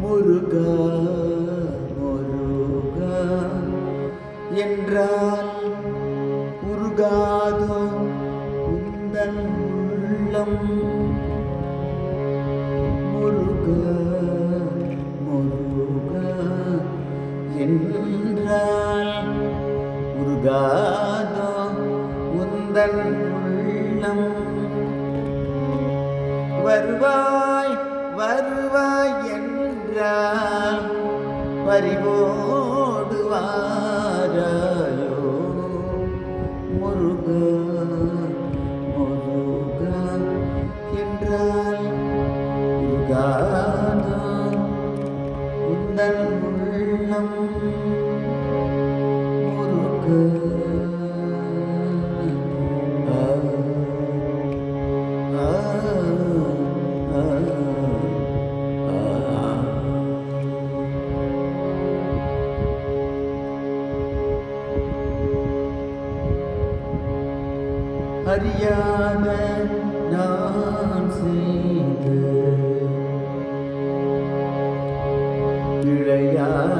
முருகா முருகா என்றால் உருகாதோ உந்தன் உள்ளம். முருகா முருகா என்றால் உருகாதோ உந்தன் தினம் வருவாய் வருவாய் என்றால் பறிவோடு முருகன் அறியாத நான் செய்த பிழையால்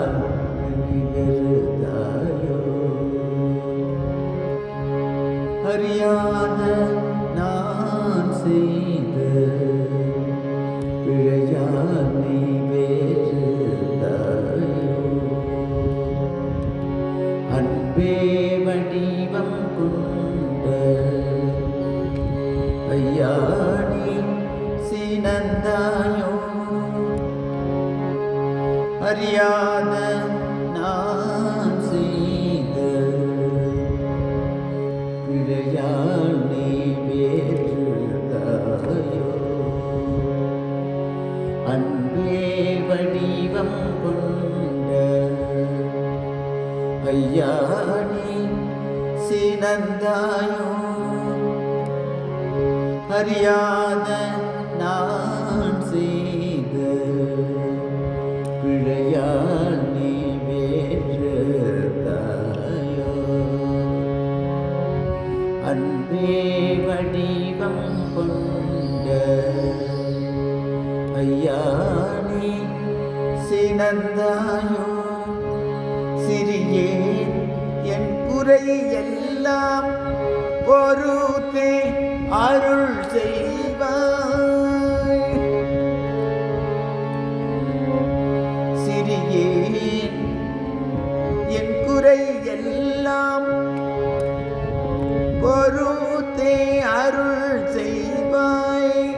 நிகழ்ந்தாயோ அறியாத நான் செய்த பிழையால் நீ சீனந்தாயோ அறியாத நான் செய்த பிழையால் நீ வேறுதாயோ அன்பே வடிவம் கொண்ட ஐயாடி சீனந்தாயோ அறியாத அன்பே வடிவம் கொண்ட ஐயானி சினந்தாயோ? சிறியேன் என் குறை எல்லாம் பொறுத்தே அருள் செய்வாய். சிறியேன் என் குறை எல்லாம் பொருத்தே அருள் செய்வாய்.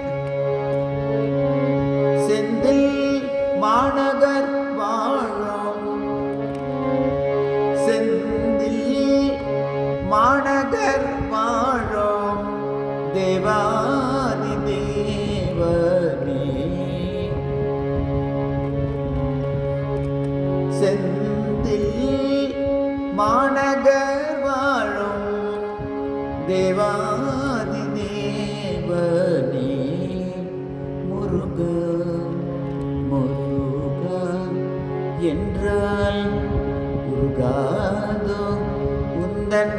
செந்தில் மாநகர் வாழும். செந்தில் மாநகர் வாழும். தேவாதி தேவனே. செந்தில் மாநகர் தேவாதி தேவனே முருக முருக என்றால் முருகாதோ உந்தன்